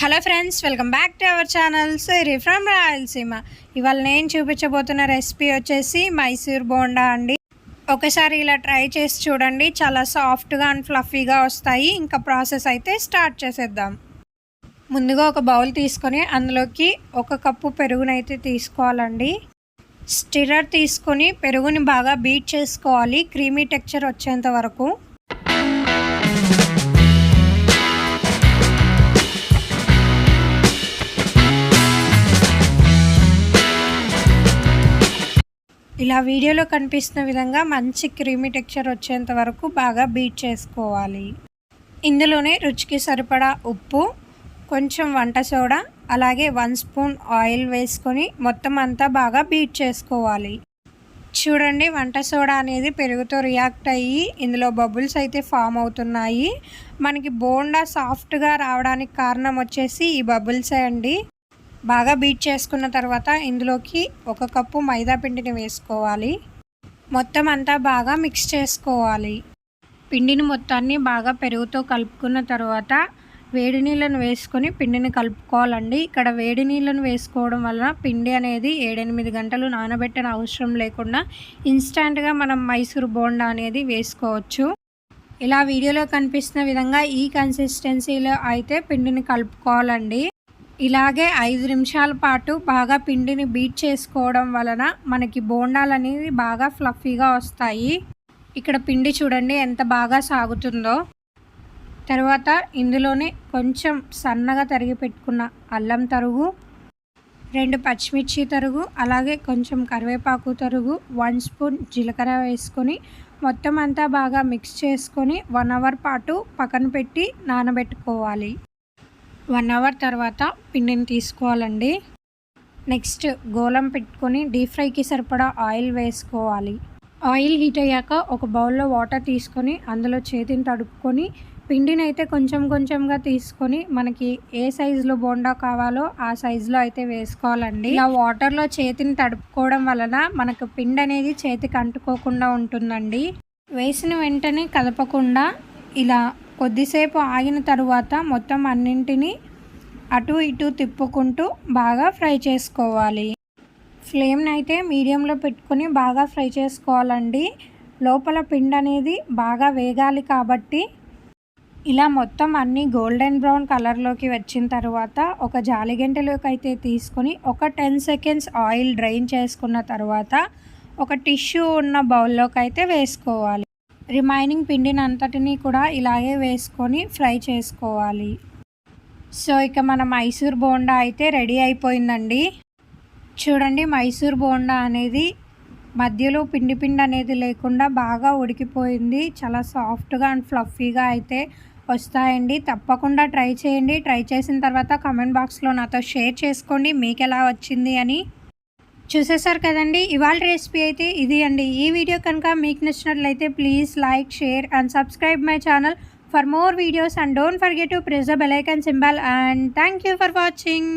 Hello friends welcome back to our channel Siri from Rayalaseema ఇవాళ నేను చూపించబోతున్న recipe వచ్చేసి మైసూర్ బోండా అండి. ఒకసారి ఇలా ట్రై చేసి చూడండి. చాలా సాఫ్ట్గా అండ్ ఫ్లఫీగా వస్తాయి. ఇంకా ప్రాసెస్ అయితే స్టార్ట్ చేసేద్దాం. ముందుగా ఒక బౌల్ తీసుకొని అందులోకి ఒక కప్పు పెరుగునైతే తీసుకోవాలండి. స్టిరర్ తీసుకొని పెరుగుని బాగా బీట్ చేసుకోవాలి. క్రీమీ టెక్చర్ వచ్చేంత వరకు. ఇలా వీడియోలో కనిపిస్తున్న విధంగా మంచి క్రీమీ టెక్చర్ వచ్చేంత వరకు బాగా బీట్ చేసుకోవాలి. ఇందులోనే రుచికి సరిపడా ఉప్పు కొంచెం వంట సోడా అలాగే వన్ స్పూన్ ఆయిల్ వేసుకొని మొత్తం అంతా బాగా బీట్ చేసుకోవాలి. చూడండి వంట సోడా అనేది పెరుగుతో రియాక్ట్ అయ్యి ఇందులో బబుల్స్ అయితే ఫామ్ అవుతున్నాయి. మనకి బోండా సాఫ్ట్గా రావడానికి కారణం వచ్చేసి ఈ బబుల్సే అండి. బాగా బీట్ చేసుకున్న తర్వాత ఇందులోకి ఒక కప్పు మైదా పిండిని వేసుకోవాలి. మొత్తం అంతా బాగా మిక్స్ చేసుకోవాలి. పిండిని మొత్తాన్ని బాగా పెరుగుతో కలుపుకున్న తర్వాత వేడి నీళ్ళను వేసుకొని పిండిని కలుపుకోవాలండి. ఇక్కడ వేడి నీళ్ళను వేసుకోవడం వలన పిండి అనేది ఏడెనిమిది గంటలు నానబెట్టిన అవసరం లేకుండా ఇన్స్టంట్గా మనం మైసూర్ బోండా అనేది వేసుకోవచ్చు. ఇలా వీడియోలో కనిపిస్తున్న విధంగా ఈ కన్సిస్టెన్సీలో అయితే పిండిని కలుపుకోవాలండి. ఇలాగే ఐదు నిమిషాల పాటు బాగా పిండిని బీట్ చేసుకోవడం వలన మనకి బోండాలు అనేవి బాగా ఫ్లఫీగా వస్తాయి. ఇక్కడ పిండి చూడండి ఎంత బాగా సాగుతుందో. తర్వాత ఇందులోనే కొంచెం సన్నగా తరిగి పెట్టుకున్న అల్లం తరుగు రెండు పచ్చిమిర్చి తరుగు అలాగే కొంచెం కరివేపాకు తరుగు వన్ స్పూన్ జీలకర్ర వేసుకొని మొత్తం అంతా బాగా మిక్స్ చేసుకొని వన్ అవర్ పాటు పక్కన పెట్టి నానబెట్టుకోవాలి. వన్ అవర్ తర్వాత పిండిని తీసుకోవాలండి. నెక్స్ట్ గోలం పెట్టుకొని డీప్ ఫ్రైకి సరిపడా ఆయిల్ వేసుకోవాలి. ఆయిల్ హీట్ అయ్యాక ఒక బౌల్లో వాటర్ తీసుకొని అందులో చేతిని తడుపుకొని పిండిని అయితే కొంచెం కొంచెంగా తీసుకొని మనకి ఏ సైజులో బోండా కావాలో ఆ సైజులో అయితే వేసుకోవాలండి. ఇలా వాటర్లో చేతిని తడుపుకోవడం వలన మనకు పిండి అనేది చేతికి అంటుకోకుండా ఉంటుందండి. వేసిన వెంటనే కలపకుండా ఇలా కొద్దిసేపు ఆగిన తరువాత మొత్తం అన్నింటినీ అటు ఇటు తిప్పుకుంటూ బాగా ఫ్రై చేసుకోవాలి. ఫ్లేమ్ని అయితే మీడియంలో పెట్టుకొని బాగా ఫ్రై చేసుకోవాలండి. లోపల పిండి అనేది బాగా వేగాలి కాబట్టి ఇలా మొత్తం అన్ని గోల్డెన్ బ్రౌన్ కలర్లోకి వచ్చిన తర్వాత ఒక జాలిగంటలోకి అయితే తీసుకొని ఒక టెన్ సెకండ్స్ ఆయిల్ డ్రైన్ చేసుకున్న తర్వాత ఒక టిష్యూ ఉన్న బౌల్లోకి అయితే వేసుకోవాలి. రిమైనింగ్ పిండిని అంతటిని కూడా ఇలాగే వేసుకొని ఫ్రై చేసుకోవాలి. సో ఇక మన మైసూర్ బోండా అయితే రెడీ అయిపోయిందండి. చూడండి మైసూర్ బోండా అనేది మధ్యలో పిండి పిండి అనేది లేకుండా బాగా ఉడికిపోయింది. చాలా సాఫ్ట్గా అండ్ ఫ్లఫీగా అయితే వస్తాయండి. తప్పకుండా ట్రై చేయండి. ట్రై చేసిన తర్వాత కమెంట్ బాక్స్లో నాతో షేర్ చేసుకోండి. మీకు ఎలా వచ్చింది అని. చూసేసారు కదండి. ఇవాళ రెసిపీ అయితే ఇది అండి. ఈ వీడియో కనుక మీకు నచ్చినట్లయితే please like share and subscribe my channel for more videos and don't forget to press the bell icon symbol and thank you for watching.